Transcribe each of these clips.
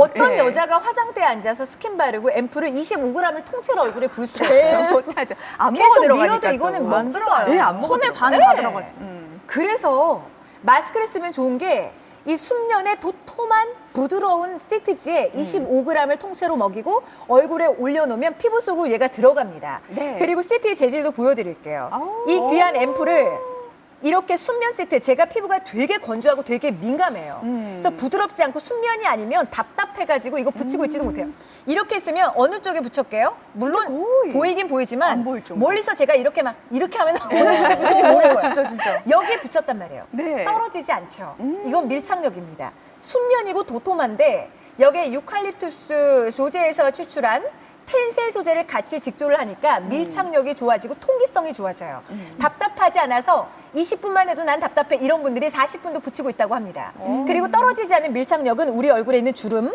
어떤 예. 여자가 화장대에 앉아서 스킨 바르고 앰플을 25g을 통째로 얼굴에 부을 수가 있어요. 맞아. 안 계속 밀어도 이거는 또. 먹지도 않아요. 예, 안 손에 들어가. 반 네. 다 들어가지. 음. 그래서 마스크를 쓰면 좋은 게이 순면의 도톰한 부드러운 시트지에 음. 25g을 통째로 먹이고 얼굴에 올려놓으면 피부 속으로 얘가 들어갑니다. 네. 그리고 시트의 재질도 보여드릴게요. 아우. 이 귀한 앰플을 이렇게 순면 세트 제가 피부가 되게 건조하고 되게 민감해요. 음. 그래서 부드럽지 않고 순면이 아니면 답답해가지고 이거 붙이고 있지도 못해요. 이렇게 했으면 어느 쪽에 붙였게요? 물론. 보이긴 보이지만. 멀리서 제가 이렇게 막 이렇게 하면 어느 쪽에 붙일지 모를 거예요. 진짜 진짜. 여기에 붙였단 말이에요. 네. 떨어지지 않죠. 음. 이건 밀착력입니다. 순면이고 도톰한데 여기에 유칼립투스 소재에서 추출한 텐셀 소재를 같이 직조를 하니까 음. 밀착력이 좋아지고 통기성이 좋아져요. 답답 하지 않아서 20분만 해도 난 답답해 이런 분들이 40분도 붙이고 있다고 합니다. 어. 그리고 떨어지지 않은 밀착력은 우리 얼굴에 있는 주름,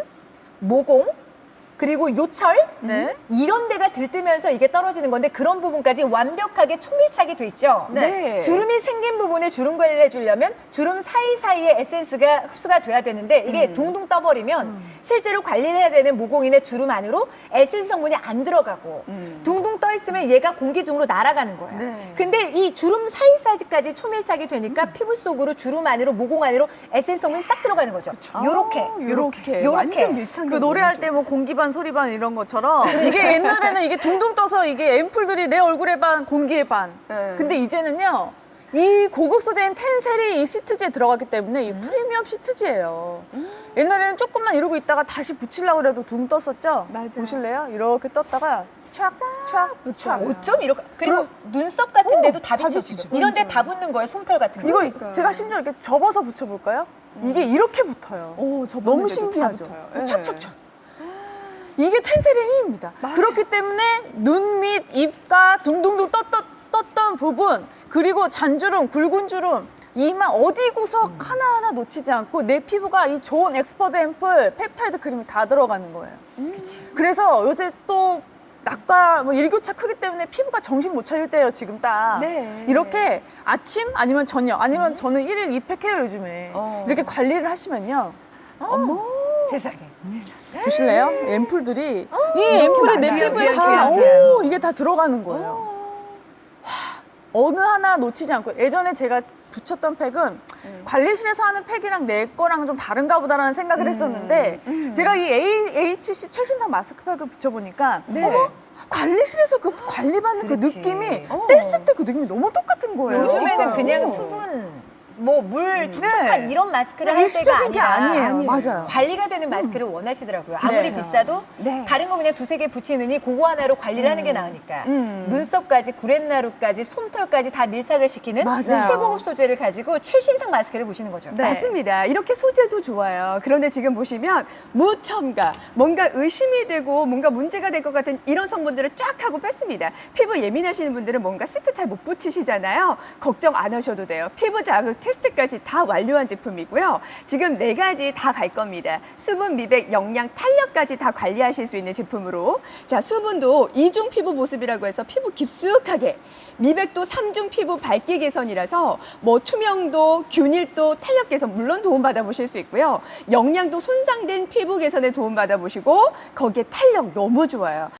모공, 그리고 요철 네. 이런 데가 들뜨면서 이게 떨어지는 건데 그런 부분까지 완벽하게 초밀착이 돼 있죠. 네. 주름이 생긴 부분에 주름 관리를 해주려면 주름 사이사이에 에센스가 흡수가 돼야 되는데 이게 음. 둥둥 떠버리면 실제로 관리를 해야 되는 모공인의 주름 안으로 에센스 성분이 안 들어가고 음. 둥둥 떠 있으면 얘가 공기 중으로 날아가는 거예요. 네. 근데 이 주름 사이사이까지 초밀착이 되니까 피부 속으로 주름 안으로 모공 안으로 에센스 성분이 싹 들어가는 거죠. 요렇게 아, 요렇게. 요렇게. 완전 밀착력. 그 노래할 때 뭐 공기 반 소리 반 이런 것처럼 이게 옛날에는 이게 둥둥 떠서 이게 앰플들이 내 얼굴에 반 공기에 반. 네. 근데 이제는요. 이 고급 소재인 텐셀이 이 시트지에 들어갔기 때문에 이 프리미엄 시트지예요. 옛날에는 조금만 이러고 있다가 다시 붙이려고 그래도 둥 떴었죠? 맞아요. 보실래요? 이렇게 떴다가 촥, 촥 붙여요. 어쩜 이렇게 그리고 눈썹 같은 데도 다다 비치죠. 비치죠. 이런 데 다 붙는 거예요. 솜털 같은 거. 이거 제가 심지어 이렇게 접어서 붙여볼까요? 이게 이렇게 붙어요. 오, 저 너무 신기하죠? 착착착. 이게 텐셀의 힘입니다. 그렇기 때문에 눈 밑 입가 둥둥둥 떴던, 떴던 부분 그리고 잔주름, 굵은 주름 이마 어디 구석 하나하나 놓치지 않고 내 피부가 이 좋은 엑스퍼드 앰플 펩타이드 크림이 다 들어가는 거예요. 그래서 요새 또 낮과 뭐 일교차 크기 때문에 피부가 정신 못 차릴 때예요 지금 딱 네. 이렇게 아침 아니면 저녁 아니면 저는 일일 2팩 해요 요즘에 어. 이렇게 관리를 하시면요 어머 세상에. 보실래요? 앰플들이 이 앰플이 내 귀한, 피부에 귀한, 다 귀한, 오, 귀한. 이게 다 들어가는 거예요. 와, 어느 하나 놓치지 않고 예전에 제가 붙였던 팩은 관리실에서 하는 팩이랑 내 거랑 좀 다른가 보다라는 생각을 했었는데 제가 이 AHC 최신상 마스크팩을 붙여보니까 네. 어머 관리실에서 그 관리받는 그 그렇지. 느낌이 어. 뗐을 때 그 느낌이 너무 똑같은 거예요. 요즘에는 그냥 어. 수분 뭐물 촉촉한 네. 이런 마스크를 할 때가 일시적인 게 아니라 아니에요. 맞아요. 관리가 되는 마스크를 원하시더라고요. 아무리 그렇죠. 비싸도 네. 다른 거 그냥 두세 개 붙이느니 그거 하나로 관리를 하는 게 나으니까 음. 눈썹까지 구렛나루까지 솜털까지 다 밀착을 시키는 맞아요. 최고급 소재를 가지고 최신상 마스크를 보시는 거죠. 네. 맞습니다. 이렇게 소재도 좋아요. 그런데 지금 보시면 무첨가, 뭔가 의심이 되고 뭔가 문제가 될 것 같은 이런 성분들을 쫙 하고 뺐습니다. 피부 예민하시는 분들은 뭔가 시트 잘 못 붙이시잖아요. 걱정 안 하셔도 돼요. 피부 자극 테스트까지 다 완료한 제품이고요. 지금 네 가지 다 갈 겁니다. 수분, 미백, 영양, 탄력까지 다 관리하실 수 있는 제품으로. 자, 수분도 이중 피부 보습이라고 해서 피부 깊숙하게 미백도 삼중 피부 밝기 개선이라서 뭐 투명도, 균일도, 탄력 개선 물론 도움받아 보실 수 있고요. 영양도 손상된 피부 개선에 도움받아 보시고 거기에 탄력 너무 좋아요.